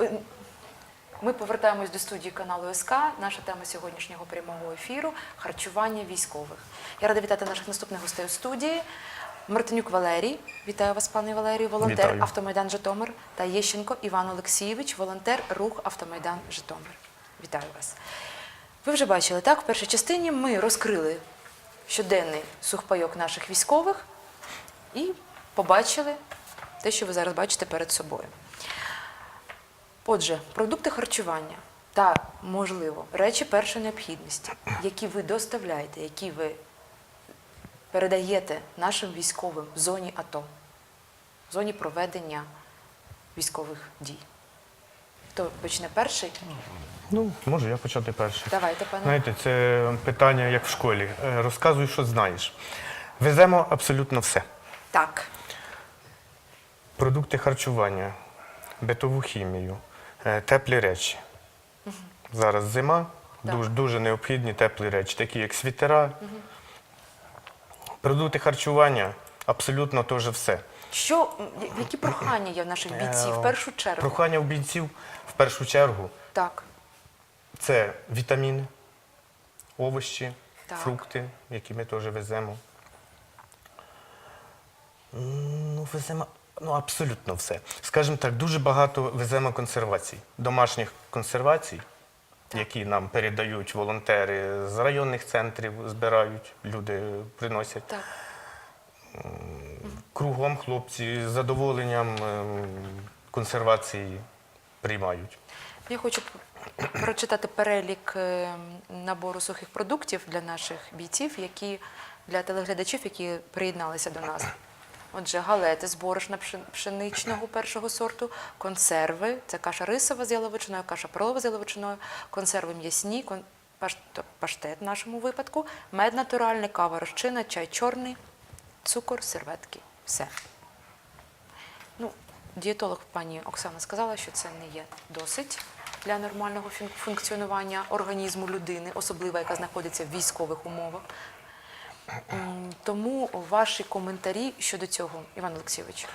Е, Ми повертаємось до студії каналу СК. Наша тема сьогоднішнього прямого ефіру харчування військових. Я рада вітати наших наступних гостей у студії. Мартинюк Валерій, вітаю вас, пане Валерію, волонтер Вітаю. Автомайдан Житомир та Єщенко Іван Олексійович, волонтер рух Автомайдан Житомир. Вітаю вас. Ви вже бачили, так? В першій частині ми розкрили щоденний сухпайок наших військових і побачили те, що ви зараз бачите перед собою. Отже, продукти харчування та, можливо, речі першої необхідності, які ви доставляєте, які ви передаєте нашим військовим в зоні АТО, в зоні проведення військових дій. Хто почне перший? Ну, можу я почати перший. Давайте, пане. Знаєте, це питання як в школі. Е, Розказуй, що знаєш. Веземо абсолютно все. Так. Продукти харчування, битову хімію, теплі речі. Зараз зима, дуже, дуже необхідні теплі речі, такі як світера. Продукти харчування абсолютно теж все. Що, які прохання є в наших бійців в Е, першу чергу? Прохання у бійців в першу чергу Так. це вітаміни, овощі, Так. фрукти, які ми теж веземо. Ну, веземо ну, абсолютно все. Скажімо так, дуже багато веземо консервацій, домашніх консервацій, які нам передають волонтери з районних центрів, збирають, люди приносять. Так. Кругом хлопці з задоволенням ем, консервації приймають. Я хочу прочитати перелік е, набору сухих продуктів для наших бійців, які для телеглядачів, які приєдналися до нас. Отже, галети з борошна пшеничного першого сорту, консерви, це каша рисова з яловичиною, каша пролова з яловичиною, консерви м'ясні, паштет в нашому випадку, мед натуральний, кава розчина, чай чорний, цукор, серветки. Все. Ну, дієтолог пані Оксана сказала, що це не є досить для нормального фун- функціонування організму людини, особливо яка знаходиться в військових умовах. М, Тому ваші коментарі щодо цього, Іван Олексійович.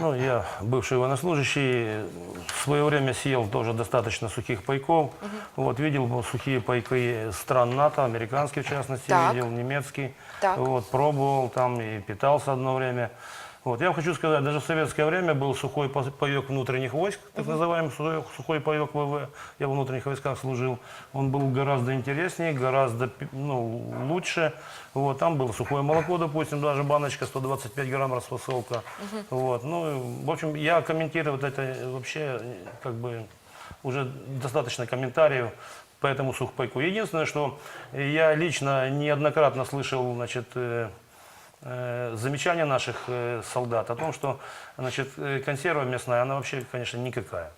Ну, я бывший военнослужащий, в свое время съел тоже достаточно сухих пайков. Вот, видел сухие пайки стран НАТО, американские в частности, Так. видел немецкий. Так. Вот, пробовал там и питался одно время. Вот, я вам хочу сказать, даже в советское время был сухой па- паек внутренних войск, так называемый сухой, сухой паек ВВ. Я в внутренних войсках служил. Он был гораздо интереснее, гораздо ну, лучше. Вот, там было сухое молоко, допустим, даже баночка 125 грамм расфасовка. Вот, ну, в общем, я комментировать это вообще как бы уже достаточно комментариев по этому сухпайку. Единственное, что я лично неоднократно слышал, значит, э, замечания наших э, солдат о том, что значит, э, консерва мясная, она вообще, конечно, никакая.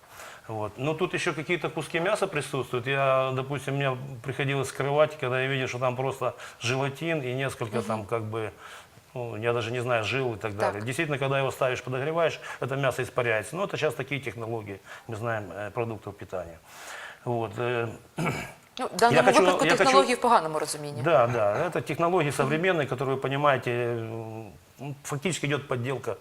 Вот. Но тут еще какие-то куски мяса присутствуют. Я, допустим, мне приходилось скрывать, когда я видел, что там просто желатин и несколько там как бы, ну, я даже не знаю, жил и так далее. Так. Действительно, когда его ставишь, подогреваешь, это мясо испаряется. Но это сейчас такие технологии, мы знаем, э, продуктов питания. Вот. э, Ну, в даному Я хочу- випадку я хочу- технології в поганому розумінні. Да, да, это технологии современные, которые, вы понимаете, м, фактически идет подделка.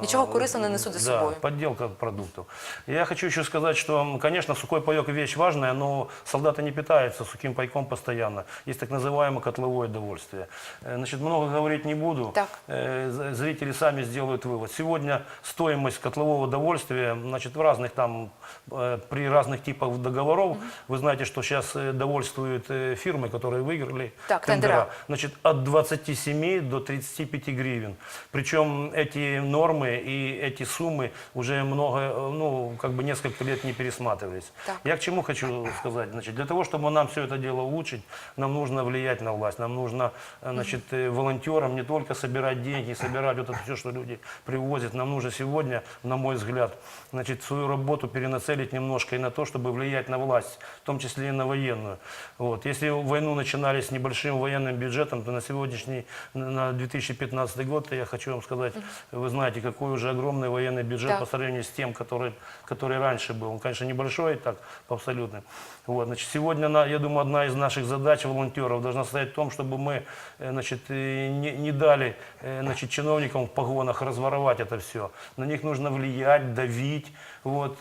Ничего корыстного не несут за да, собой. подделка продуктов. Я хочу еще сказать, что, конечно, сухой паек вещь важная, но солдаты не питаются сухим пайком постоянно. Есть так называемое котловое довольствие. Э, Значит, много говорить не буду. Так. Э, Зрители сами сделают вывод. Сегодня стоимость котлового довольствия, значит, в разных там, э, при разных типах договоров, вы знаете, что сейчас довольствуют фирмы, которые выиграли Так, тендера. Значит, от 27 до 35 гривен. Причем эти нормы и эти суммы уже много, ну, как бы несколько лет не пересматривались. Так. Я к чему хочу сказать? Значит, для того, чтобы нам все это дело улучшить, нам нужно влиять на власть, нам нужно, э, значит, э, волонтерам не только собирать деньги, собирать вот это все, что люди привозят. Нам нужно сегодня, на мой взгляд, значит, свою работу перенацелить немножко и на то, чтобы влиять на власть, в том числе и на военную. Вот. Если войну начинали с небольшим военным бюджетом, то на сегодняшний, на 2015 год, я хочу вам сказать, вы знаете, какой уже огромный военный бюджет Так. по сравнению с тем, который, который раньше был. Он, конечно, небольшой так, абсолютно. Вот, значит, сегодня, я думаю, одна из наших задач волонтеров должна состоять в том, чтобы мы э, значит, э, не, не дали э, значит, чиновникам в погонах разворовать это все. На них нужно влиять, давить. Вот.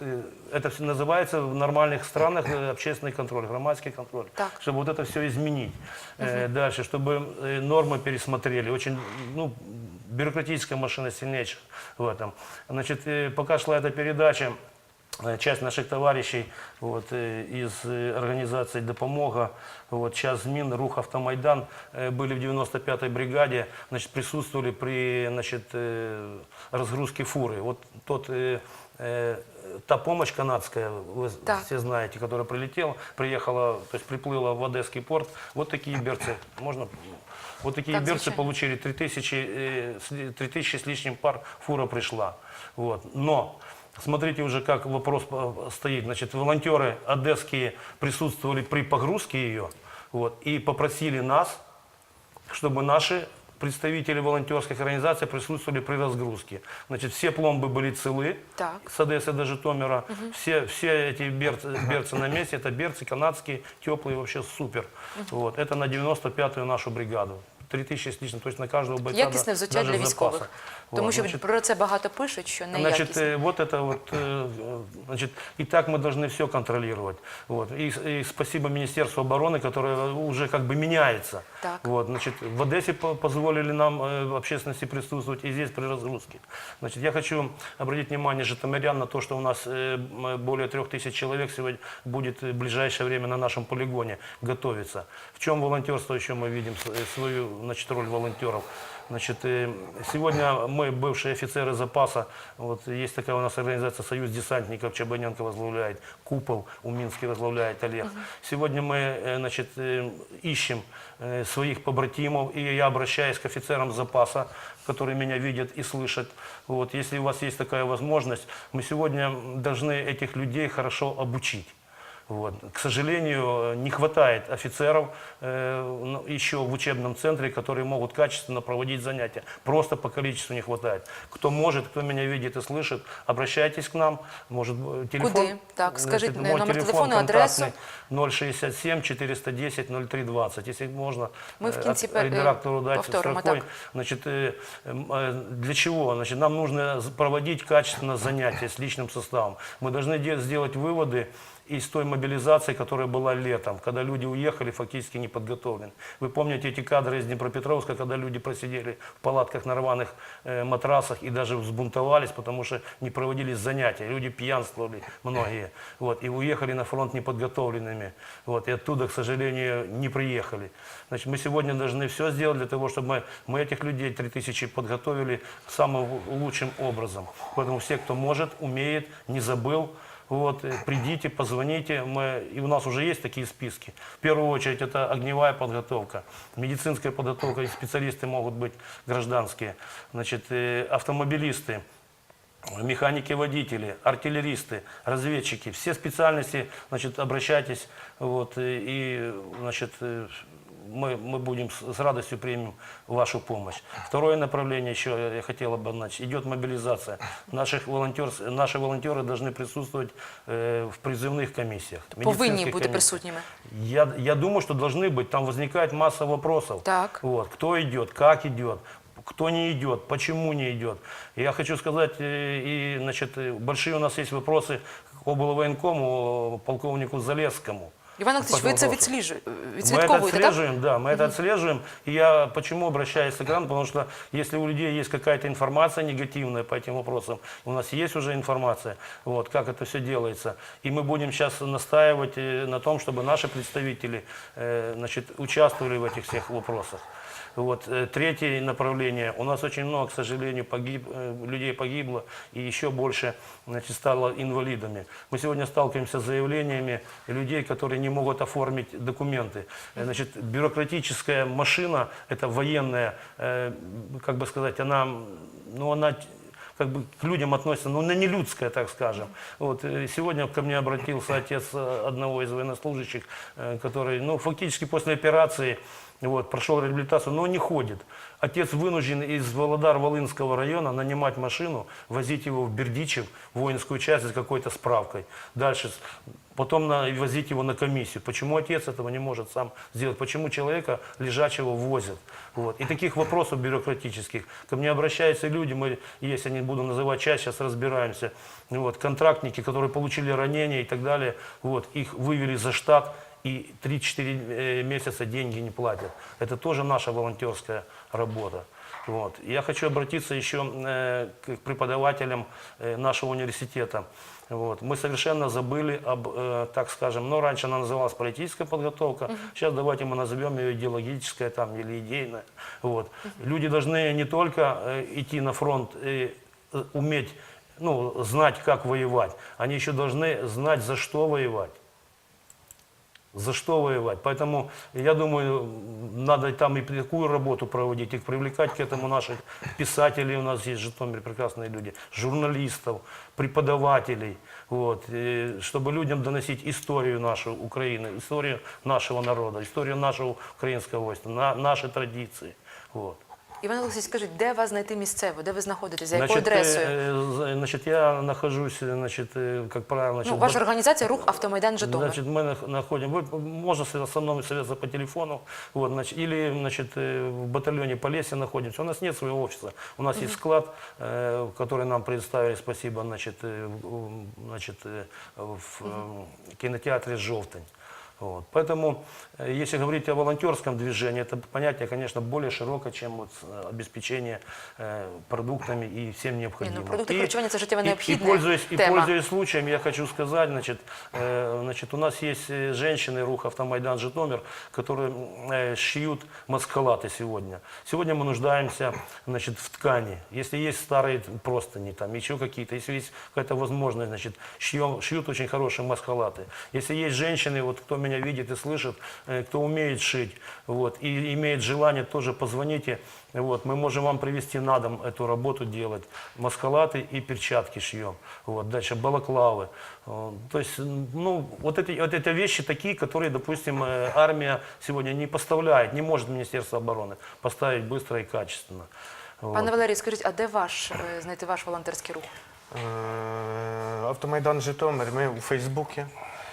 Это все называется в нормальных странах общественный контроль, громадский контроль. Так. Чтобы вот это все изменить. Э, Дальше, чтобы нормы пересмотрели. Очень, ну, бюрократическая машина сильнейшая в этом. Значит, э, пока шла эта передача, э, часть наших товарищей вот, э, из организации «Допомога», вот, час МИН, Рух Автомайдан были в 95-й бригаде, значит, присутствовали при значит, разгрузке фуры. Вот тот, та помощь канадская, вы Так. все знаете, которая прилетела, приехала, то есть приплыла в Одесский порт, вот такие берцы, можно, вот такие Так, берцы звичайно. получили 3000, э, с- 3000 с лишним пар, фура пришла. Вот. Но смотрите уже, как вопрос по- стоит. Значит, волонтеры одесские присутствовали при погрузке ее вот, и попросили нас, чтобы наши представители волонтерских организаций присутствовали при разгрузке. Значит, все пломбы были целы, Так. с Одессы до Житомира. Все, все эти берцы, берцы на месте, это берцы канадские, теплые, вообще супер. Вот. Это на 95-ю нашу бригаду. 3000 с лишним, то есть на каждого бойца. Якісне да- взуття даже для с військових. запаса. Тому Вот, що значит, про це багато пишуть, що Значит, неякісне. э, вот это вот, э, э, значит, и так мы должны все контролировать. Вот. И, и спасибо Министерству обороны, которое уже как бы меняется. Так. Вот, значит, в Одессе по- позволили нам э, в общественности присутствовать и здесь при разгрузке. Значит, я хочу обратить внимание житомирян на то, что у нас э, м, более трех тысяч человек сегодня будет в ближайшее время на нашем полигоне готовиться. В чем волонтерство еще мы видим с- э, свою значит, роль волонтеров? Значит, э, сегодня мы, бывшие офицеры запаса, вот есть такая у нас организация «Союз десантников», Чабаненко возглавляет, «Купол» у Минске возглавляет Олег. Сегодня мы э, значит, э, ищем своих побратимов, и я обращаюсь к офицерам запаса, которые меня видят и слышат. Вот, если у вас есть такая возможность, мы сегодня должны этих людей хорошо обучить. Вот. К сожалению, не хватает офицеров э, ну, еще в учебном центре, которые могут качественно проводить занятия. Просто по количеству не хватает. Кто может, кто меня видит и слышит, обращайтесь к нам. Может, э, телефон? Куди? Так, скажіть, Значит, мой номер телефон телефону, адресу. контактный 067 410 0320. Если можно, Мы в э, кінці от- пер- редактору дать повторимо, строкой. так. Значит, э, м, э, для чего? Значит, нам нужно з- проводить качественно занятия с личным составом. Мы должны де- сделать выводы из той мобилизации, которая была летом, когда люди уехали фактически не подготовлены. Вы помните эти кадры из Днепропетровска, когда люди просидели в палатках на рваных э, матрасах и даже взбунтовались, потому что не проводились занятия. Люди пьянствовали, многие. Вот, и уехали на фронт неподготовленными. Вот, и оттуда, к сожалению, не приехали. Значит, мы сегодня должны все сделать для того, чтобы мы, мы этих людей, 3000, подготовили самым лучшим образом. Поэтому все, кто может, умеет, не забыл, вот, э, придите, позвоните, мы, и у нас уже есть такие списки. В первую очередь это огневая подготовка, медицинская подготовка, и специалисты могут быть гражданские, значит, э, автомобилисты, механики-водители, артиллеристы, разведчики, все специальности, значит, обращайтесь, вот, и, и, значит, э, мы, мы будем с, радостью примем вашу помощь. Второе направление еще я хотела бы значит, идет мобилизация. Наших волонтер, наши волонтеры должны присутствовать э, в призывных комиссиях. Повинні бути присутніми. Я, я думаю, что должны быть. Там возникает масса вопросов. Так. Вот, кто идет, как идет, кто не идет, почему не идет. Я хочу сказать, э, и, значит, э, большие у нас есть вопросы к облвоенкому, полковнику Залесскому. Іван Олексійович, По ви це вопросу. відсліджу- Мы это відслідковуєте, так? отслеживаем, да, мы это отслеживаем. И я почему обращаюсь к экрану, потому что если у людей есть какая-то информация негативная по этим вопросам, у нас есть уже информация, вот, как это все делается, и мы будем сейчас настаивать э, на том, чтобы наши представители э, значит, участвовали в этих всех вопросах. Вот. э, Третье направление. У нас очень много, к сожалению, погиб, э, людей погибло и еще больше значит, стало инвалидами. Мы сегодня сталкиваемся с заявлениями людей, которые не могут оформить документы. Э, Значит, бюрократическая машина, это военная, как бы сказать, она, ну, она как бы к людям относится, ну, на нелюдское, так скажем. Вот, сегодня ко мне обратился отец одного из военнослужащих, который, ну, фактически после операции вот, прошел реабилитацию, но не ходит. Отец вынужден из Володар-Волынского района нанимать машину, возить его в Бердичев, в воинскую часть с какой-то справкой. Дальше потом на, возить его на комиссию. Почему отец этого не может сам сделать? Почему человека лежачего возят? Вот. И таких вопросов бюрократических. Ко мне обращаются люди, мы, если не буду называть часть, сейчас разбираемся. Вот. Контрактники, которые получили ранения и так далее, вот. их вывели за штат и 3-4 э, месяца деньги не платят. Это тоже наша волонтерская работа. Вот. Я хочу обратиться еще э, к преподавателям э, нашего университета. Вот. Мы совершенно забыли об, э, так скажем, ну раньше она называлась политическая подготовка, сейчас давайте мы назовем ее идеологическая там, или идейная. Вот. Люди должны не только э, идти на фронт, э, уметь, ну, знать, как воевать, они еще должны знать, за что воевать. За что воевать? Поэтому, я думаю, надо там и такую работу проводить, и привлекать к этому наших писателей, у нас есть в Житомире прекрасные люди, журналистов, преподавателей, вот, и чтобы людям доносить историю нашей Украины, историю нашего народа, историю нашего украинского войска, на, наши традиции. Вот. Іван Олексійович, скажіть, де вас знайти місцево? Де ви знаходитесь? За якою Значит, э, адресою? э, за- значит, я нахожусь, э, значит, э, как правило, значит, Ну, в ваша Бат- організація Рух Автомайдан Житомир. Значит, мы нах- находим, вы можете со мной связаться по телефону, вот, значит, или значит, э, в батальоне Полесье находимся. У нас нет своего офиса, у нас есть склад, э, который нам предоставили, спасибо, значит, э, в- значит, э, в э, кинотеатре «Желтень». Вот. Поэтому, э, если говорить о волонтерском движении, это понятие, конечно, более широкое, чем вот, э, обеспечение э, продуктами и всем необходимым. продукты И- харчевания – это жизненно и- и необходимая пользуясь, и тема. пользуясь случаем, я хочу сказать, значит, э, значит, у нас есть э, женщины, Рух Автомайдан Житомир, которые э, шьют маскалаты сегодня. Сегодня мы нуждаемся значит, в ткани. Если есть старые простыни, там, еще какие-то, если есть какая-то возможность, значит, шьем, шьют очень хорошие маскалаты. Если есть женщины, вот, кто меня видит и слышит, э, кто умеет шить, вот, и имеет желание, тоже позвоните, вот, мы можем вам привести на дом эту работу делать. Маскалаты и перчатки шьем. Вот, дальше балаклавы. Э, То есть, м, ну, вот, эти, вот это вещи такие, которые, допустим, э, армия сегодня не поставляет, не может Министерство обороны поставить быстро и качественно. Вот. Пане Валерій, скажіть, а де ваш е, знайти ваш волонтерський рух? Е, Автомайдан Житомир, ми у Фейсбуці.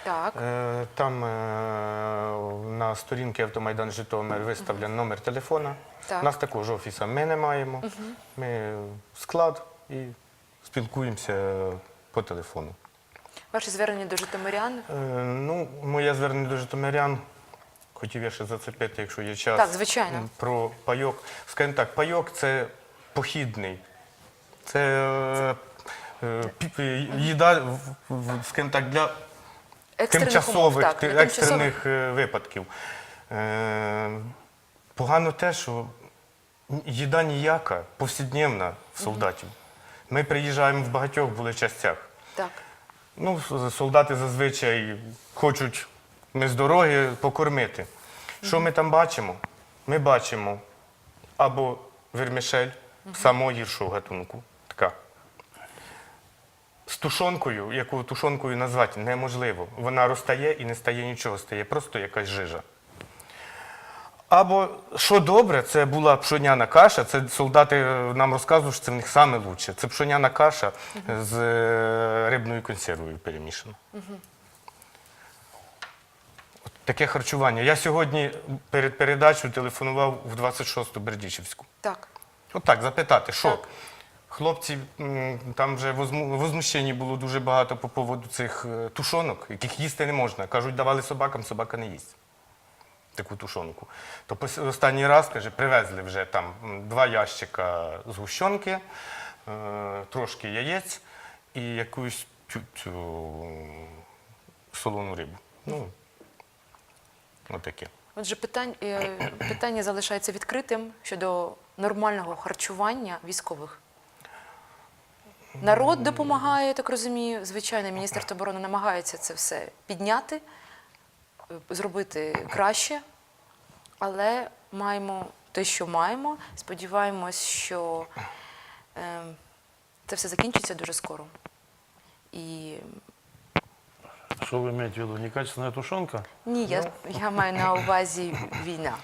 Так. Е, Там е, на сторінці Автомайдан Житомир виставлений номер телефона. Так. У нас також офісу ми не маємо. Ми склад і спілкуємося по телефону. Ваші звернення до житомирян? Е, Ну, моє звернення до житомирян. Хотів я ще зацепити, якщо є час. Так, звичайно. м, Про пайок. Скажімо так, пайок це похідний. Це е, е, пі- їда, в- в- скажімо так, для Екстрених тимчасових, умов, так, ти- для тимчасових. екстрених е, випадків. Е, Погано те, що їда ніяка, повсякденна в солдатів. Ми приїжджаємо в багатьох були частях. Так. Ну, солдати зазвичай хочуть ми з дороги покормити. Що ми там бачимо? Ми бачимо або вермішель самого гіршого гатунку. З тушонкою, яку тушонкою назвати неможливо. Вона розтає і не стає нічого, стає просто якась жижа. Або що добре, це була пшоняна каша. Це солдати е, нам розказують, що це в них саме лучше. Це пшоняна каша з е, рибною консервою перемішана. От таке харчування. Я сьогодні перед передачею телефонував в 26-ту Бердічівську. Так. От так, запитати, що? Так. Хлопці, там вже возму- возмущені було дуже багато по поводу цих е, тушонок, яких їсти не можна. Кажуть, давали собакам, собака не їсть. Таку тушонку. То пос- останній раз, каже, привезли вже там два ящика згущенки, е, трошки яєць і якусь цю, цю солону рибу. Ну, отаке. Отже, питань, е, питання залишається відкритим щодо нормального харчування військових. Народ допомагає, я так розумію. Звичайно, Міністерство оборони намагається це все підняти, зробити краще, але маємо те, що маємо. Сподіваємось, що е, це все закінчиться дуже скоро. І Что вы имеете в виду? Некачественная тушенка? Ні, я, я маю на увазі війна.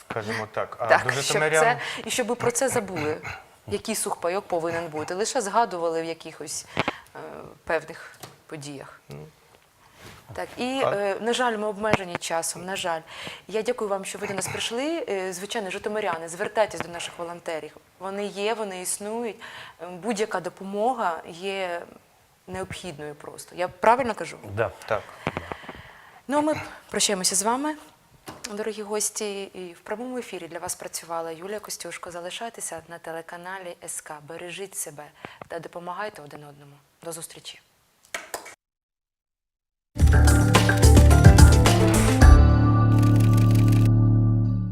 Скажімо так. А так, до щоб житомирян це, і щоб ви про це забули, який сухпайок повинен бути. Лише згадували в якихось е, певних подіях. Так, і, е, на жаль, ми обмежені часом. На жаль, я дякую вам, що ви до нас прийшли. Е, Звичайно, житомиряни, звертайтесь до наших волонтерів. Вони є, вони існують. Е, Будь-яка допомога є необхідною просто. Я правильно кажу? Да. так. Ну, а ми прощаємося з вами, дорогі гості. І в прямому ефірі для вас працювала Юлія Костюшко. Залишайтеся на телеканалі СК. Бережіть себе та допомагайте один одному. До зустрічі.